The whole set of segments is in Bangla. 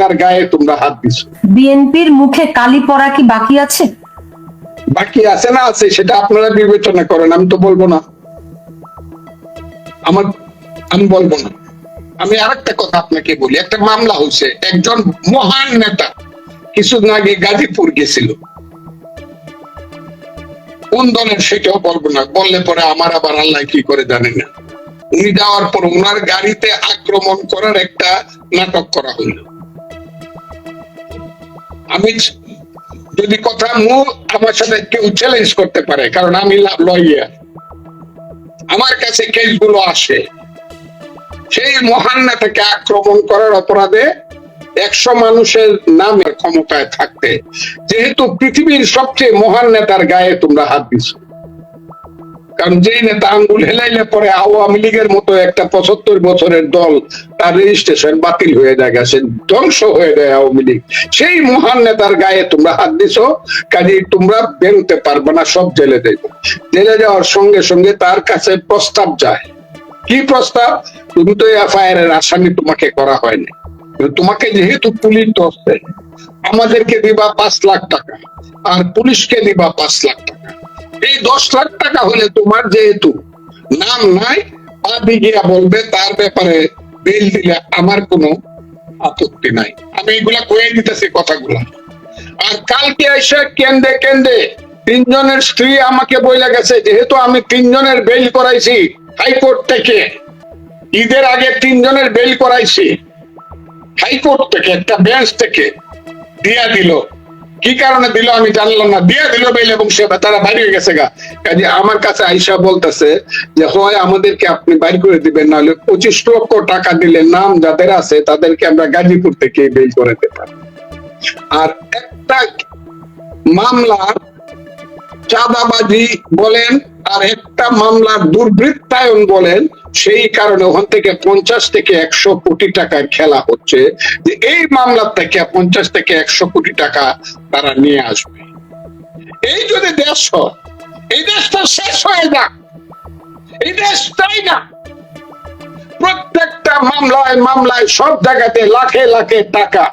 নেতার গায়ে তোমরা হাত দিছো। বিএনপির মুখে কালি পড়া কি বাকি আছে? বাকি আছে না আছে সেটা আপনারা বিবেচনা করেন আমি তো বলব না। আমার আমি বলব না। আমি আরেকটা কথা আপনাকে বলি একটা মামলা হয়েছে একজন মহান নেতা কিছুদিন আগে গাজীপুর গেছিল। কোন দলের সেটাও বলব না বললে পরে আমার আবার আল্লাহ কি করে জানে না। উনি যাওয়ার পর ওনার গাড়িতে আক্রমণ করার একটা নাটক করা হইল। আমি যদি কথা মূল আমার সাথে কেউ চ্যালেঞ্জ করতে পারে, কারণ আমি লয়ার আমার কাছে কেসগুলো আসে। সেই মহান নেতাকে আক্রমণ করার অপরাধে একশো মানুষের নামের ক্ষমতায় থাকতে। যেহেতু পৃথিবীর সবচেয়ে মহান নেতার গায়ে তোমরা হাত দিছো। কারণ যেই নেতা আঙ্গুল হেলাইলে পরে আওয়ামী লীগের মতো একটা পঁচাত্তর বছরের দল তার রেজিস্ট্রেশন বাতিল হয়ে যায়, সে ধ্বংস হয়ে যায় আওয়ামী লীগ। সেই মহান নেতার গায়ে তোমরা হাত দিছো কাজে তোমরা বেরোতে পারবে না, সব জেলে দেবে জেলে যাওয়ার সঙ্গে সঙ্গে তার কাছে প্রস্তাব যায়। কি প্রস্তাব? তুমি তো এফআইআর এর আসামি, তোমাকে করা হয়নি। তোমাকে যেহেতু পুলিশ ধরছে, আমাদেরকে দিবা পাঁচ লাখ টাকা, আর পুলিশকে দিবা পাঁচ লাখ টাকা। এই দশ লাখ টাকা হলে তোমার যেহেতু নাম নাই বাদি গিয়া বলবে, তার ব্যাপারে বিল দিলে আমার কোনো আপত্তি নাই। আমি এগুলা কয়ে দিতেছি কথাগুলা। আর কালকে এসে কেন্দ্রে কেন্দ্রে তিনজনের স্ত্রী আমাকে বইলা গেছে, যেহেতু আমি তিনজনের বেল করাইছি হাইকোর্ট থেকে। ঈদের আগে তিনজনের বেল করাইছি। হাইকোর্ট থেকে, একটা বেঞ্চ থেকে, দিয়া দিল। কি কারণে দিল আমি জানলাম না। দিয়ে দিল বেল এবং সে তারা বাইরে গেছে গা। কাজে আমার কাছে আইসা বলতেছে যে, হয় আমাদেরকে আপনি বাইর করে দিবেন, নাহলে পঁচিশ লক্ষ টাকা দিলে নাম যাদের আছে তাদেরকে আমরা গাজীপুর থেকে বেল করে দিতাম। আর একটা মামলার চাঁদাবাজি বলেন আর একটা মামলার দুর্বৃত্তায়ন বলেন সেই কারণে ওখান থেকে পঞ্চাশ থেকে একশো কোটি টাকার খেলা হচ্ছে যে এই মামলার থেকে পঞ্চাশ থেকে একশো কোটি টাকা তারা নিয়ে আসবে। এই যদি দেশ হয়, এই দেশটা শেষ হয়ে যাক এই দেশ চাই না। প্রত্যেকটা মামলায় মামলায় সব জায়গাতে লাখে লাখে টাকা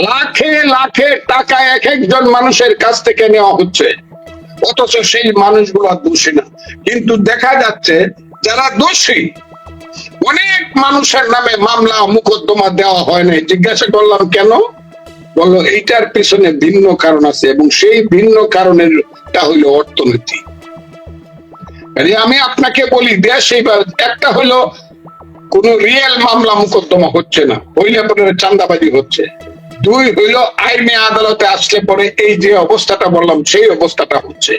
লাখে লাখে টাকা এক একজন মানুষের কাছ থেকে নেওয়া হচ্ছে। অথচ সেই মানুষগুলো দোষী না। কিন্তু দেখা যাচ্ছে যারা দোষী, অনেক মানুষের নামে মামলা, মুকদ্দমা দেওয়া হয় নাই। জিজ্ঞাসা করলাম, কেন? বলল, এইটার পিছনে ভিন্ন কারণ আছে এবং সেই ভিন্ন কারণের টা হইল অর্থনীতি। আমি আপনাকে বলি, দেশ এইবার, একটা হলো কোন রিয়েল মামলা, মুকদ্দমা হচ্ছে না। হইলে পরে চান্দাবাজি হচ্ছে। দুই হইল আইনে আদালতে আসলে পরে এই যে অবস্থাটা বললাম, সেই অবস্থাটা হচ্ছে।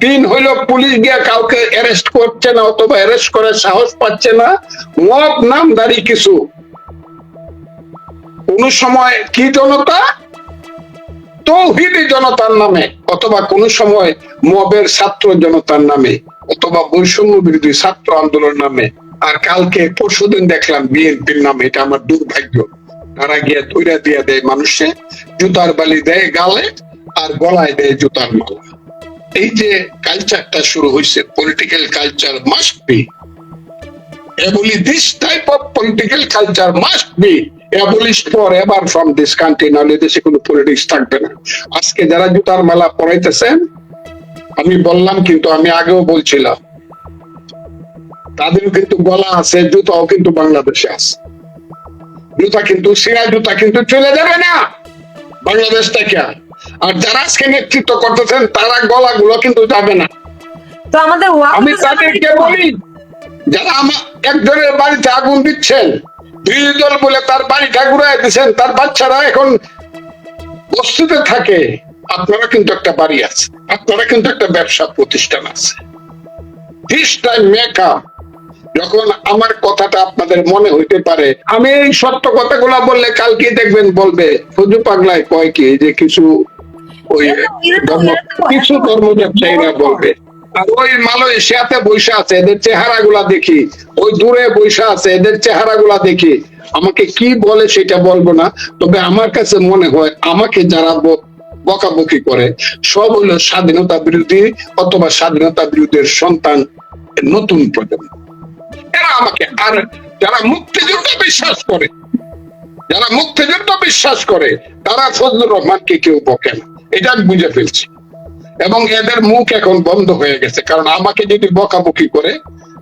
তিন হইল পুলিশ গিয়া কাউকে অ্যারেস্ট করছে না অথবা অ্যারেস্ট করে সাহস পাচ্ছে না। মব নামদারি কিছু। কোন সময় কি জনতা? তৌহিদি জনতার নামে, অথবা কোন সময় মবের ছাত্র জনতার নামে, অথবা বৈষম্য বিরোধী ছাত্র আন্দোলন নামে। আর কালকে পরশুদিন দেখলাম বিএনপির নামে, এটা আমার দুর্ভাগ্য। তারা গিয়ে তৈরা দিয়ে দেয় মানুষে, জুতার বালি দেয় গালে আর গলায় দেয় জুতার মালা। এই যে কালচারটা শুরু হয়েছে পলিটিক্যাল কালচার মাস্ট বি নাহলে দেশে কোনো পলিটিক্স থাকবে না। আজকে যারা জুতার মালা পরাইতেছেন, আমি বললাম কিন্তু আমি আগেও বলছিলাম তাদের কিন্তু গলা আছে, জুতাও কিন্তু বাংলাদেশে আছে। জুতা কিন্তু সিরা জুতা কিন্তু চলে যাবে না। বাংলাদেশ থেকে। আর যারা আজকে নেতৃত্ব করতেছেন তারা গলাগুলো কিন্তু যাবে না। তো আমাদের আমি তাদেরকে বলি যারা আমার একজনের বাড়িতে আগুন দিচ্ছেন বিরোধী দল বলে তার বাড়িটা ঘুরাই দিচ্ছেন তার বাচ্চারা এখন বস্তিতে থাকে আপনারা কিন্তু একটা বাড়ি আছে আপনারা কিন্তু একটা ব্যবসা প্রতিষ্ঠান আছে। দিস টাইম মেকআপ যখন আমার কথাটা আপনাদের মনে হইতে পারে আমি এই সত্য কথাগুলা বললে কালকে দেখবেন বলবে হুজু পাগলায় কয় কি? যে কিছু ওই ধর্ম কিছু ধর্ম ব্যবসায়ীরা বলবে। আর ওই মালয়েশিয়াতে বৈশা আছে এদের চেহারা গুলা দেখি। ওই দূরে বৈশা আছে এদের চেহারা গুলা দেখি। আমাকে কি বলে সেটা বলব না তবে আমার কাছে মনে হয় আমাকে যারা বকাবকি করে সব হলো স্বাধীনতা বিরোধী অথবা স্বাধীনতা বিরোধীর সন্তান নতুন প্রজন্ম। এরা আমাকে আর যারা মুক্তিযুদ্ধে বিশ্বাস করে, যারা মুক্তিযুদ্ধ বিশ্বাস করে, তারা ফজলুর রহমানকে কেউ বকে না। এটা আমি বুঝে ফেলছি। এবং এদের মুখ এখন বন্ধ হয়ে গেছে। কারণ আমাকে যদি বকাবকি করে,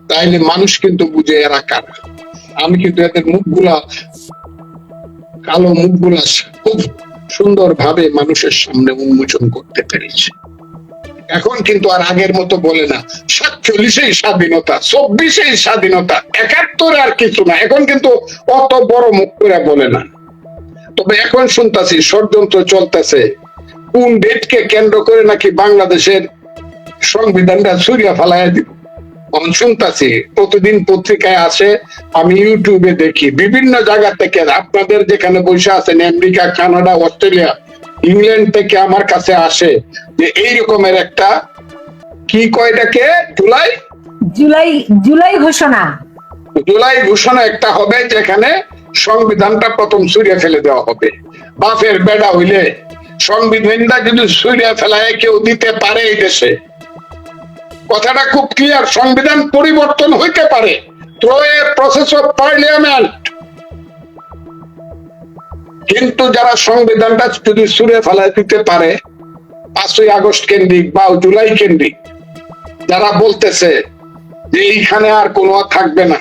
তাইলে মানুষ কিন্তু বুঝে এরা কারা। আমি কিন্তু এদের মুখগুলা, কালো মুখগুলা খুব সুন্দর ভাবে মানুষের সামনে উন্মোচন করতে পেরেছি। এখন কিন্তু আর আগের মতো বলে না। সাতচল্লিশেই স্বাধীনতা, চব্বিশেই স্বাধীনতা, একাত্তরে আর কিছু না। এখন কিন্তু অত বড় মুখ করে বলে না। তবে এখন শুনতাছি ষড়যন্ত্র চলতেছে। কোন ডেটকে কেন্দ্র করে নাকি বাংলাদেশের সংবিধানটা ছুরিয়া ফেলাইয়া দিব? শুনতাছি, প্রতিদিন পত্রিকায় আসে, আমি ইউটিউবে দেখি, বিভিন্ন জায়গা থেকে আপনাদের যেখানে বসে আছেন, আমেরিকা, কানাডা, অস্ট্রেলিয়া ইংল্যান্ড থেকে আমার কাছে আসে যে এই রকমের একটা কি কয়টাকে জুলাই? জুলাই জুলাই ঘোষণা। জুলাই ঘোষণা একটা হবে যেখানে সংবিধানটা প্রথম সুরিয়া ফেলে দেওয়া হবে। বাপের বেড়া হইলে সংবিধানটা যদি সুরিয়া ফেলায় কেউ দিতে পারে এই দেশে। কথাটা খুব ক্লিয়ার সংবিধান পরিবর্তন হইতে পারে। Through a process of parliament কিন্তু যারা সংবিধানটা যদি সুরে ফেলায় দিতে পারে, পাঁচই আগস্ট কেন্দ্রিক বা জুলাই কেন্দ্রিক, যারা বলতেছে যে এইখানে আর কোনো থাকবে না,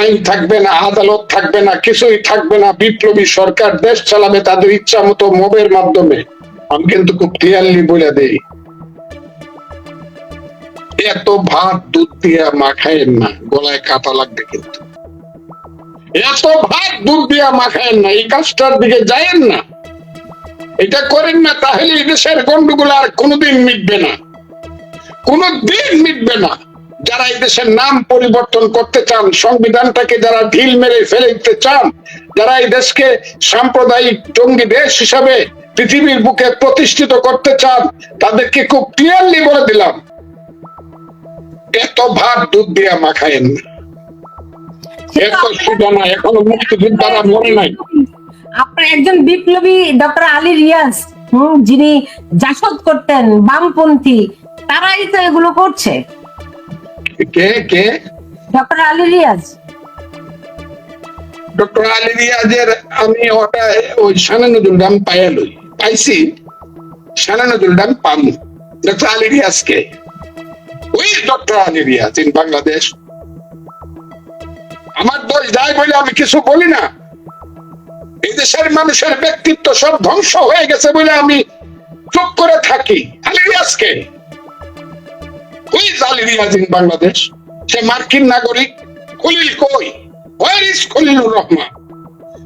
আইন থাকবে না, আদালত থাকবে না, কিছুই থাকবে না, বিপ্লবী সরকার দেশ চালাবে, তাদের ইচ্ছা মতো মোবের মাধ্যমে। আমি কিন্তু খুব ক্লিয়ারলি বলে দেই, এত ভাত দুধ দিয়ে মাখায়েন না, গলায় কাটা লাগবে কিন্তু। এত ভাত দুধ দিয়া মাখায়েন না, এই কাজটার দিকে যায়েন না। এটা করেন না, তাহলে এই দেশের গন্ডগোল আর কোনোদিন মিটবে না। কোনোদিন মিটবে না। যারা এই দেশের নাম পরিবর্তন করতে চান, সংবিধানটাকে যারা ঢিল মেরে ফেলে দিতে চান, যারা এই দেশকে সাম্প্রদায়িক জঙ্গি দেশ হিসাবে পৃথিবীর বুকে প্রতিষ্ঠিত করতে চান, তাদেরকে খুব ক্লিয়ারলি বলে দিলাম, এত ভাত দুধ দিয়া মাখায়েন না। এখনও মুক্তিযোদ্ধারা মরে নাই। আপনার একজন বিপ্লবী ডক্টর আলী রিয়াজ হুম যিনি জাসদ করতেন বামপন্থী তারাই তো এগুলো করছে। কে কে? ডক্টর আলী রিয়াজ। ডক্টর আলী রিয়াজের আমি ওটা ওই সানা নজরুল ডাম পাইয়ালই পাইছি সানা নজরুল পাম। ডক্টর আলী রিয়াজকে। ওই ডক্টর আলী রিয়াজ ইন বাংলাদেশ আমার দোষ যাই বলে আমি কিছু বলি না। এই দেশের মানুষের ব্যক্তিত্ব সব ধ্বংস হয়ে গেছে বলে আমি চুপ করে থাকি। রিয়াজ বাংলাদেশ? সে মার্কিন নাগরিক। খলিল কই? হোয়ার রহমান?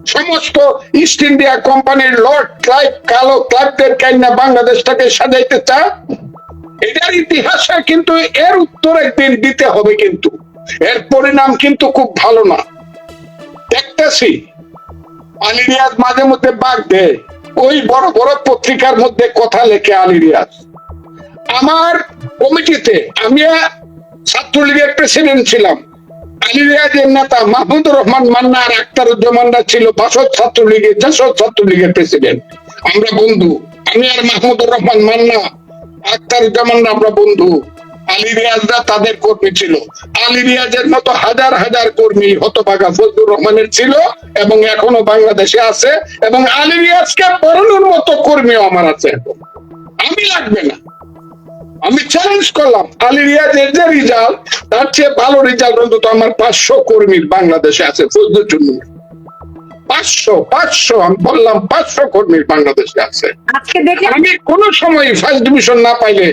সমস্ত ইস্ট ইন্ডিয়া কোম্পানির লর্ড ক্লাইভ কালো ক্লাইভদের কাইনা বাংলাদেশটাকে সাজাইতে চা এটার ইতিহাসে কিন্তু এর উত্তর একদিন দিতে হবে কিন্তু। এর পরিণাম কিন্তু খুব ভালো না। দেখতেছি আলী রিয়াজ মাঝে মধ্যে বাগ দেয়। ওই বড় বড় পত্রিকার মধ্যে কথা লেখে আলী রিয়াজ আমার কমিটিতে আমি ছাত্রলীগের প্রেসিডেন্ট ছিলাম। আলী রিয়াজের নেতা মাহমুদুর রহমান মান্না আর আক্তারুজ্জামানরা ছিল বাসদ ছাত্রলীগের, জাসদ ছাত্রলীগের প্রেসিডেন্ট। আমরা বন্ধু। আমি আর মাহমুদুর রহমান মান্না আক্তারুজ্জামানরা আমরা বন্ধু। আলী রিয়াজরা তাদের কর্মী ছিল। আলী রিয়াজের মতো হাজার হাজার কর্মী হতভাগা ফজলুর রহমানের ছিল এবং এখনও বাংলাদেশে আছে এবং আলী রিয়াজকে পড়ানোর মতো কর্মীও আমার আছে এখন। আমি লাগবে না। আমি চ্যালেঞ্জ করলাম। আলী রিয়াজের যে রেজাল্ট তার চেয়ে ভালো রেজাল্ট অন্তত আমার পাঁচশো কর্মীর বাংলাদেশে আছে ফজলুর জন্য। পাঁচশো পাঁচশো আমি বললাম পাঁচশো কর্মীর বাংলাদেশে আছে। আমি কোন সময় ফার্স্ট ডিভিশন না পাইলে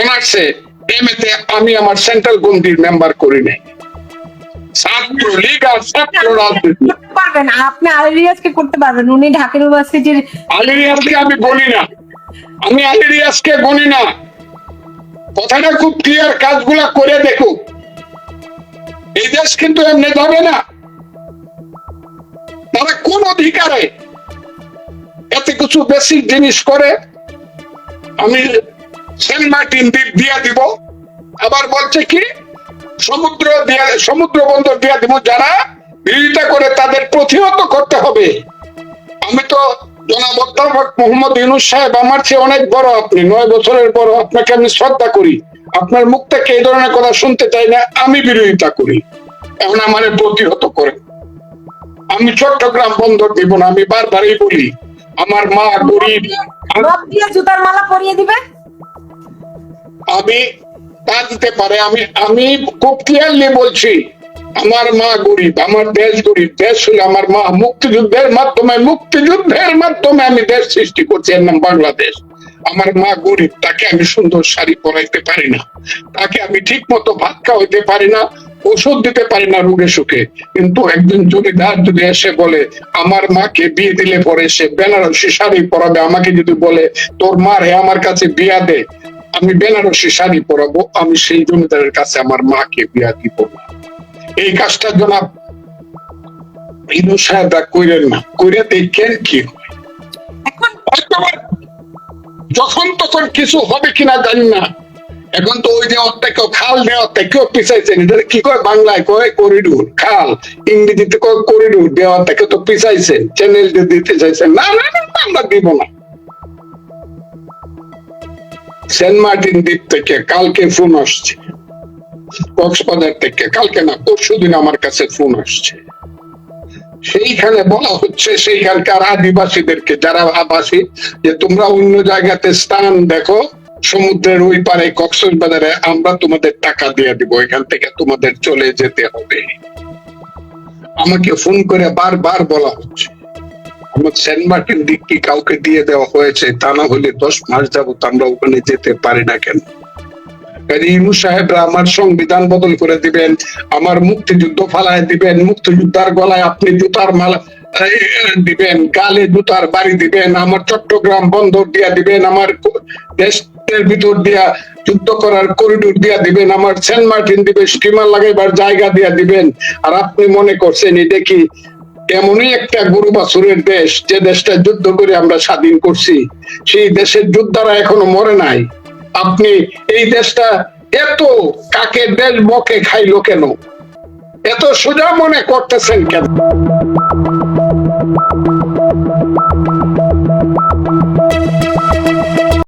অনার্সে এম আমি আমার সেন্ট্রাল কমিটির মেম্বার করি নাই। ছাত্র লীগ আর ছাত্র রাজনীতি। পারবেন আপনি আলী করতে পারবেন উনি ঢাকা ইউনিভার্সিটির আলী আমি বলি না। আমি আলী বলি না। কথাটা খুব ক্লিয়ার কাজগুলা করে দেখুক। এই দেশ কিন্তু এমনি যাবে না। তারা কোন অধিকারে এত কিছু বেসিক জিনিস করে? আমি দ্বীপ দিয়া দিব। আবার বলছে কি? সমুদ্র দিয়া, সমুদ্র বন্দর দিয়া দিব যারা বিরোধিতা করে তাদের প্রতিহত করতে হবে। আমি তো জনাব অধ্যাপক মোহাম্মদ ইউনুস সাহেব, আমার চেয়ে অনেক বড় আপনি। নয় বছরের বড় আপনাকে আমি শ্রদ্ধা করি। আপনার মুখ থেকে এই ধরনের কথা শুনতে চাই না, আমি বিরোধিতা করি। এখন আমার প্রতিহত করে আমি চট্টগ্রাম বন্দর দিব না, আমি বারবারই বলি, আমার মা গরিব। মালা পরিয়ে দিবে? আমি তা দিতে পারে, আমি আমি খুব ক্লিয়ারলি বলছি, আমার মা গরিব, আমার দেশ গরিব, দেশ হলো আমার মা, মুক্তিযুদ্ধের মাধ্যমে মুক্তিযুদ্ধের মাধ্যমে আমি দেশ সৃষ্টি করছি, এর নাম বাংলাদেশ। আমার মা গরিব, তাকে আমি সুন্দর শাড়ি পরাইতে পারি না, তাকে আমি ঠিক মতো ভাত খাওয়াইতে পারি না, ওষুধ দিতে পারি না রোগে সুখে। কিন্তু একজন জমিদার যদি এসে বলে, আমার মাকে বিয়ে দিলে পরে সে বেনারসি শাড়ি পরাবে, আমাকে যদি বলে, তোর মা রে আমার কাছে বিয়া দে আমি বেনারসি শাড়ি পরাবো আমি সেই জমিদারের কাছে আমার মাকে বিয়া দিব না। এই কাজটা জনাব ইনু সাহেবরা কইরেন না কইরে দেখেন কি এখন যখন তখন কিছু হবে কিনা জানি না। এখন তো ওই যে অর্থেকেও খাল দেওয়া থেকেও পিছাইছেন। এটা কি কয় বাংলায় কয়? করিডোর খাল। ইংরেজিতে কয় করিডোর দেওয়া থেকে তো পিছাইছেন। চ্যানেল দিতে চাইছেন। না না না, আমরা দিব না। সেন্ট মার্টিন দ্বীপ থেকে কালকে ফোন আসছে। কক্সবাজার থেকে, কালকে না, পরশু দিন আমার কাছে ফোন আসছে। সেইখানে বলা হচ্ছে সেইখানকার আদিবাসীদেরকে, যারা আবাসী, যে তোমরা অন্য জায়গাতে স্থান দেখো, সমুদ্রের ওই পারে, কক্সবাজারে, আমরা তোমাদের টাকা দিয়ে দিব, এখান থেকে তোমাদের চলে যেতে হবে। আমাকে ফোন করে বারবার বলা হচ্ছে। সেন্ট মার্টিন কাউকে দিয়ে দেওয়া হয়েছে, তা না হলে দশ মাস আমরা ওখানে যেতে পারি না কেন? সাহেবরা আমার সংবিধান বদল করে দিবেন, আমার মুক্তিযুদ্ধ ফালায় দিবেন, মুক্তিযোদ্ধার গলায় আপনি জুতার মালা দিবেন, গালে জুতার বাড়ি দিবেন, আমার চট্টগ্রাম বন্দর দিয়া দিবেন, আমার দেশের ভিতর দিয়া যুদ্ধ করার করিডোর দিয়া দিবেন, আমার সেন্ট মার্টিন দিবে, স্টিমার লাগাইবার জায়গা দিয়া দিবেন। আর আপনি মনে করছেন এটা কি এমনই একটা গরু বাছুরের দেশ যে দেশটা যুদ্ধ করে আমরা স্বাধীন করছি, সেই দেশের যোদ্ধারা এখনও মরে নাই। আপনি এই দেশটা এত কাকে দেশ বকে খাইলো কেন? এত সোজা মনে করতেছেন কেন?